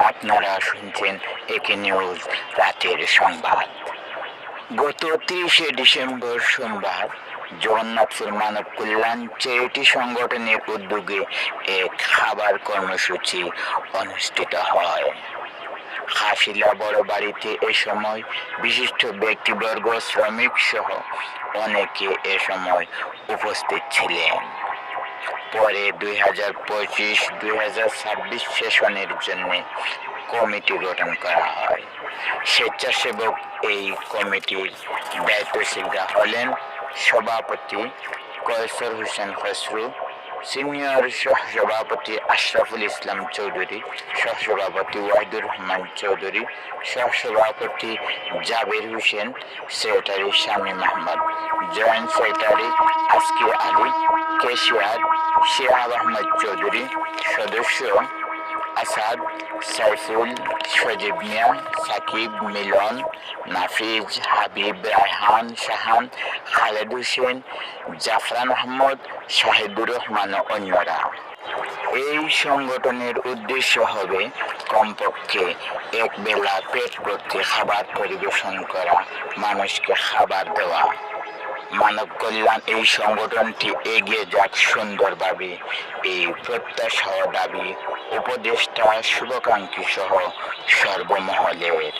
আপনারা শুনছেন একে নিউজ রাতের সংবাদ গত তিরিশে ডিসেম্বর সোমবার জগন্নাথপুর মানব কল্যাণ চ্যারিটি সংগঠনের উদ্যোগে এক খাবার কর্মসূচি অনুষ্ঠিত হয় হাসিলা বড় বাড়িতে এ সময় বিশিষ্ট ব্যক্তিবর্গ শ্রমিক সহ অনেকে এ সময় উপস্থিত ছিলেন পরে দুই হাজার পঁচিশ, দুই হাজার ছাব্বিশ সেশনের জন্য কমিটি গঠন করা হয়। স্বেচ্ছাসেবক এই কমিটির দায়িত্বশীলরা হলেন সভাপতি কয়সর হোসেন খসরু, সিনিয়র সহসভাপতি আশরাফুল ইসলাম চৌধুরী, সহসভাপতি ওয়াহিদুর রহমান চৌধুরী, সহসভাপতি Jabir Hossain, secretary Shamim Ahmed, joint secretary Azki Ali, cashier Shihab Ahmed Chowdhury সদস্য, আসাদ সাইফুল, সজীব মিয়া, সাকিব মিলন, নাফিজ, হাবিব রায়হান, শাহান, খালেদ হোসেন, জাফরান আহমদ, শাহিদুর রহমান অন্যরা। এই সংগঠনের উদ্দেশ্য হবে কমপক্ষে এক বেলা পেট ভর্তি খাবার পরিবেশন করা, মানুষকে খাবার দেওয়া। মানব কল্যাণ এই সংগঠনটি এগিয়ে যাক সুন্দরভাবে এই প্রত্যাশা দাবি উপদেষ্টা শুভাকাঙ্ক্ষী সহ সর্বমহলের।